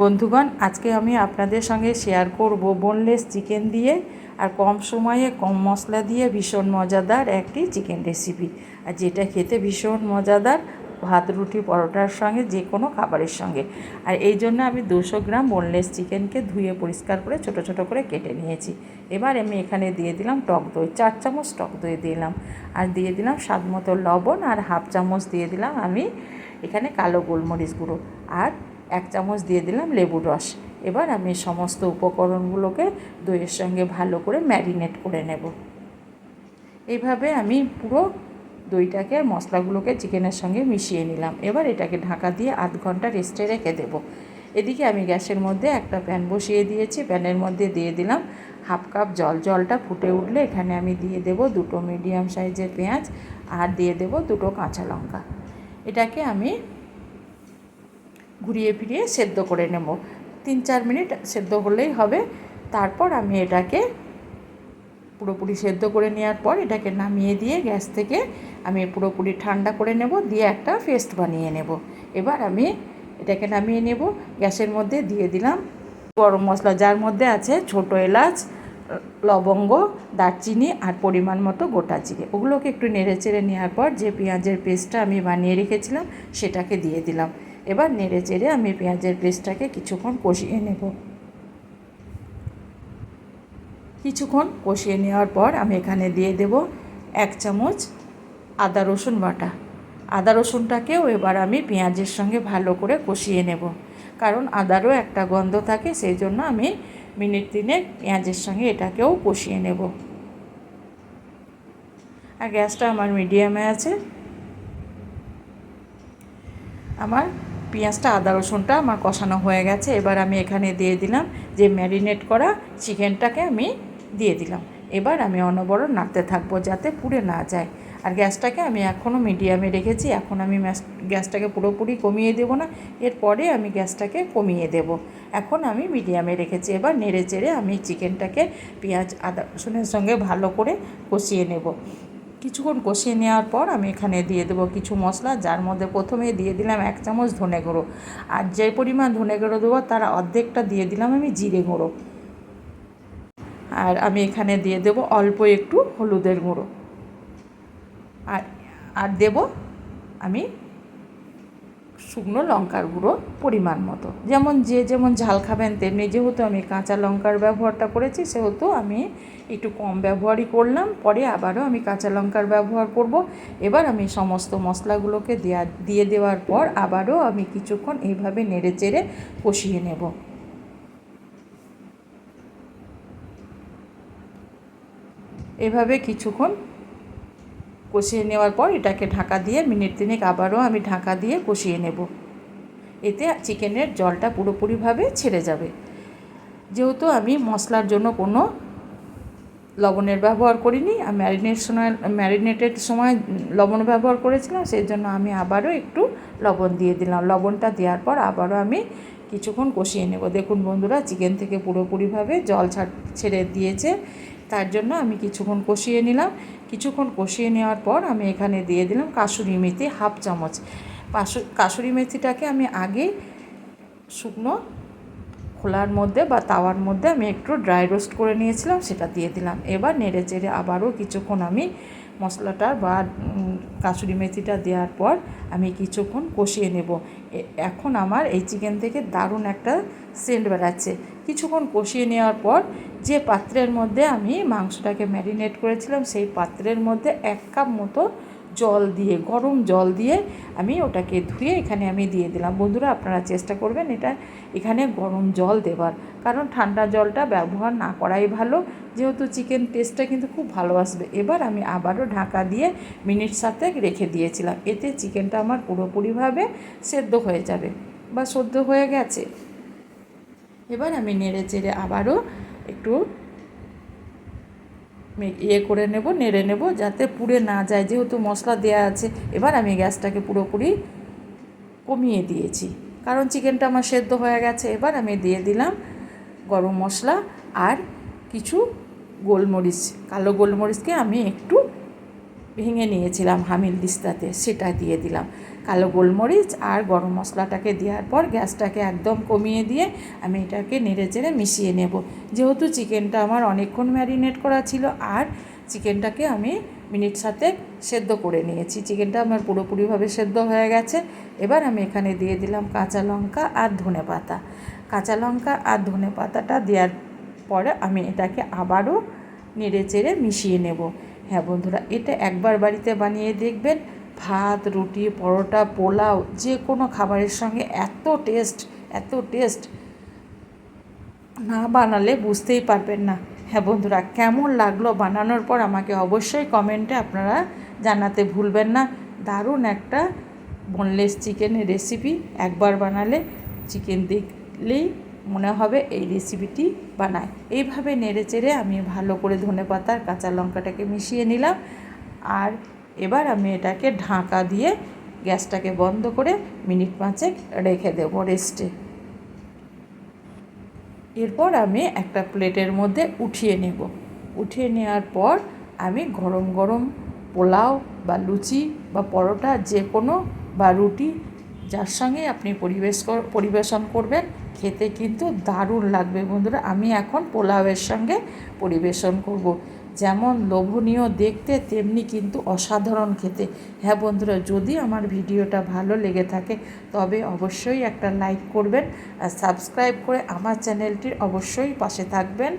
বন্ধুগণ, আজকে আমি আপনাদের সঙ্গে শেয়ার করব বোনলেস চিকেন দিয়ে আর কম সময়ে কম মশলা দিয়ে ভীষণ মজাদার একটি চিকেন রেসিপি আর যেটা খেতে ভীষণ মজাদার, ভাত, রুটি, পরোটার সঙ্গে, যে কোনো খাবারের সঙ্গে। আর এই জন্য আমি দুশো গ্রাম বোনলেস চিকেনকে ধুয়ে পরিষ্কার করে ছোট ছোট করে কেটে নিয়েছি। এবার আমি এখানে দিয়ে দিলাম টক দই, চার চামচ টক দই দিলাম। আর দিয়ে দিলাম স্বাদ মতো লবণ আর হাফ চামচ দিয়ে দিলাম আমি এখানে কালো গোলমরিচ গুঁড়ো। আর এক চামচ দিয়ে দিলাম লেবুর রস। এবার আমি সমস্ত উপকরণগুলোকে দইয়ের সঙ্গে ভালো করে ম্যারিনেট করে নেব। এইভাবে আমি পুরো দইটাকে মশলাগুলোকে চিকেনের সঙ্গে মিশিয়ে নিলাম। এবার এটাকে ঢাকা দিয়ে আধ ঘণ্টা রেস্টে রেখে দেবো। এদিকে আমি গ্যাসের মধ্যে একটা প্যান বসিয়ে দিয়েছি। প্যানের মধ্যে দিয়ে দিলাম হাফ কাপ জল। জলটা ফুটে উঠলে এখানে আমি দিয়ে দেব দুটো মিডিয়াম সাইজের পেঁয়াজ আর দিয়ে দেব দুটো কাঁচা লঙ্কা। এটাকে আমি ঘুরিয়ে ফিরিয়ে সেদ্ধ করে নেব। তিন চার মিনিট সেদ্ধ হলেই হবে। তারপর আমি এটাকে পুরোপুরি সেদ্ধ করে নেওয়ার পর এটাকে নামিয়ে দিয়ে গ্যাস থেকে আমি পুরোপুরি ঠান্ডা করে নেব, দিয়ে একটা পেস্ট বানিয়ে নেব। এবার আমি এটাকে নামিয়ে নেব। গ্যাসের মধ্যে দিয়ে দিলাম গরম মশলা, যার মধ্যে আছে ছোটো এলাচ, লবঙ্গ, দারচিনি আর পরিমাণ মতো গোটা জিরে। ওগুলোকে একটু নেড়ে চেড়ে নেওয়ার পর যে পেঁয়াজের পেস্টটা আমি বানিয়ে রেখেছিলাম, সেটাকে দিয়ে দিলাম। এবার নেড়ে চেড়ে আমি পেঁয়াজের পেস্টটাকে কিছুক্ষণ কষিয়ে নেব। কিছুক্ষণ কষিয়ে নেওয়ার পর আমি এখানে দিয়ে দেব এক চামচ আদা রসুন বাটা। আদা রসুনটাকেও এবার আমি পেঁয়াজের সঙ্গে ভালো করে কষিয়ে নেব। কারণ আদারও একটা গন্ধ থাকে, সেই জন্য আমি মিনিট তিনেক পেঁয়াজের সঙ্গে এটাকেও কষিয়ে নেব। আর গ্যাসটা আমার মিডিয়ামে আছে। আমার পেঁয়াজটা, আদা রসুনটা আমার কষানো হয়ে গেছে। এবার আমি এখানে দিয়ে দিলাম যে ম্যারিনেট করা চিকেনটাকে আমি দিয়ে দিলাম। এবার আমি অনবরত নাড়তে থাকব যাতে পুড়ে না যায়। আর গ্যাসটাকে আমি এখনও মিডিয়ামে রেখেছি। এখন আমি গ্যাসটাকে পুরোপুরি কমিয়ে দেবো না। এরপরে আমি গ্যাসটাকে কমিয়ে দেব। এখন আমি মিডিয়ামে রেখেছি। এবার নেড়ে চেড়ে আমি চিকেনটাকে পেঁয়াজ, আদা রসুনের সঙ্গে ভালো করে কষিয়ে নেব। কিছুক্ষণ কষিয়ে নেওয়ার পর আমি এখানে দিয়ে দেবো কিছু মশলা, যার মধ্যে প্রথমে দিয়ে দিলাম এক চামচ ধনে গুঁড়ো। আর যে পরিমাণ ধনে গুঁড়ো দেবো, তার অর্ধেকটা দিয়ে দিলাম আমি জিরে গুঁড়ো। আর আমি এখানে দিয়ে দেব অল্প একটু হলুদের গুঁড়ো। আর আর দেব আমি শুকনো লঙ্কার গুঁড়ো পরিমাণ মতো। যেমন যে যেমন ঝাল খাবেন, তেমনি যেহেতু আমি কাঁচা লঙ্কার ব্যবহারটা করেছি, সেহেতু আমি একটু কম ব্যবহারই করলাম। পরে আবারও আমি কাঁচা লঙ্কার ব্যবহার করব। এবার আমি সমস্ত মশলাগুলোকে দেওয়া দিয়ে দেওয়ার পর আবারও আমি কিছুক্ষণ এইভাবে নেড়ে চেড়ে কষিয়ে নেব। এভাবে কিছুক্ষণ কষিয়ে নেওয়ার পর এটাকে ঢাকা দিয়ে মিনিট তিনেক আবারও আমি ঢাকা দিয়ে কষিয়ে নেব। এতে চিকেনের জলটা পুরোপুরিভাবে ছেড়ে যাবে। যেহেতু আমি মশলার জন্য কোনো লবণের ব্যবহার করিনি, আর ম্যারিনেট সময় ম্যারিনেটের সময় লবণ ব্যবহার করেছিলাম সেই জন্য আমি আবারও একটু লবণ দিয়ে দিলাম। লবণটা দেওয়ার পর আবারও আমি কিছুক্ষণ কষিয়ে নেব। দেখুন বন্ধুরা, চিকেন থেকে পুরোপুরিভাবে জল ছাড়, ছেড়ে দিয়েছে। তার জন্য আমি কিছুক্ষণ কষিয়ে নিলাম। কিছুক্ষণ কষিয়ে নেওয়ার পর আমি এখানে দিয়ে দিলাম কাসুরি মেথি হাফ চামচ। কাসুরি মেথিটাকে আমি আগে শুকনো খোলার মধ্যে বা তাওয়ার মধ্যে আমি একটু ড্রাই রোস্ট করে নিয়েছিলাম, সেটা দিয়ে দিলাম। এবার নেড়ে চেড়ে আবারও কিছুক্ষণ আমি মশলাটা বা কাসুরি মেথিটা দেওয়ার পর আমি কিছুক্ষণ কষিয়ে নেব। এখন আমার এই চিকেন থেকে দারুণ একটা সেন্ট বেড়াচ্ছে। কিছুক্ষণ কষিয়ে নেওয়ার পর যে পাত্রের মধ্যে আমি মাংসটাকে ম্যারিনেট করেছিলাম, সেই পাত্রের মধ্যে এক কাপ মতো জল দিয়ে, গরম জল দিয়ে আমি ওটাকে ধুয়ে এখানে আমি দিয়ে দিলাম। বন্ধুরা, আপনারা চেষ্টা করবেন এটা এখানে গরম জল দেবার। কারণ ঠান্ডা জলটা ব্যবহার না করাই ভালো। যেহেতু চিকেন টেস্টটা কিন্তু খুব ভালো আসবে। এবার আমি আবারও ঢাকা দিয়ে মিনিট সাথে রেখে দিয়েছিলাম। এতে চিকেনটা আমার পুরোপুরিভাবে সেদ্ধ হয়ে যাবে বা সদ্য হয়ে গেছে। এবার আমি নেড়ে চেড়ে আবারও একটু ইয়ে করে নেব, নেড়ে নেব, যাতে পুড়ে না যায়। যেহেতু মশলা দেওয়া আছে, এবার আমি গ্যাসটাকে পুরোপুরি কমিয়ে দিয়েছি। কারণ চিকেনটা আমার সেদ্ধ হয়ে গেছে, এবার আমি দিয়ে দিলাম গরম মশলা আর কিছু গোলমরিচ। কালো গোলমরিচকে আমি একটু ভেঙে নিয়েছিলাম হামিল দিস্তাতে, সেটা দিয়ে দিলাম। কালো গোলমরিচ আর গরম মশলাটাকে দেওয়ার পর গ্যাসটাকে একদম কমিয়ে দিয়ে আমি এটাকে নেড়ে চেড়ে মিশিয়ে নেব। যেহেতু চিকেনটা আমার অনেকক্ষণ ম্যারিনেট করা ছিল আর চিকেনটাকে আমি মিনিট সাথে সেদ্ধ করে নিয়েছি। চিকেনটা আমার পুরোপুরিভাবে সেদ্ধ হয়ে গেছে। এবার আমি এখানে দিয়ে দিলাম কাঁচা লঙ্কা আর ধনে পাতা। কাঁচা লঙ্কা আর ধনে পাতাটা দেওয়ার পরে আমি এটাকে আবারও নেড়ে চেড়ে মিশিয়ে নেব। হ্যাঁ বন্ধুরা, এটা একবার বাড়িতে বানিয়ে দেখবেন। ভাত, রুটি, পরোটা, পোলাও, যে কোনো খাবারের সঙ্গে এত টেস্ট এত টেস্ট না বানালে বুঝতেই পারবেন না। হ্যাঁ বন্ধুরা, কেমন লাগল বানানোর পর আমাকে অবশ্যই কমেন্টে আপনারা জানাতে ভুলবেন না। দারুণ একটা বোনলেস চিকেনের রেসিপি একবার বানালে চিকেন দেখলেই মনে হবে এই রেসিপিটি বানায়। এইভাবে নেড়ে চেড়ে আমি ভালো করে ধনে পাতার কাঁচা লঙ্কাটাকে মিশিয়ে নিলাম। আর এবার আমি এটাকে ঢাকা দিয়ে গ্যাসটাকে বন্ধ করে মিনিট পাঁচেক রেখে দেবো রেস্টে। এরপর আমি একটা প্লেটের মধ্যে উঠিয়ে নেব। উঠিয়ে নেওয়ার পর আমি গরম গরম পোলাও বা লুচি বা পরোটা যে কোনো বা রুটি যার সঙ্গে আপনি পরিবেশ পরিবেশন করবেন, খেতে কিন্তু দারুণ লাগবে বন্ধুরা। আমি এখন পোলাওয়ের সঙ্গে পরিবেশন করব। যেমন লোভনীয় দেখতে, তেমনি কিন্তু অসাধারণ খেতে। হ্যাঁ বন্ধুরা, যদি আমার ভিডিওটা ভালো লেগে থাকে, তবে অবশ্যই একটা লাইক করবেন আর সাবস্ক্রাইব করে আমার চ্যানেলটির অবশ্যই পাশে থাকবেন।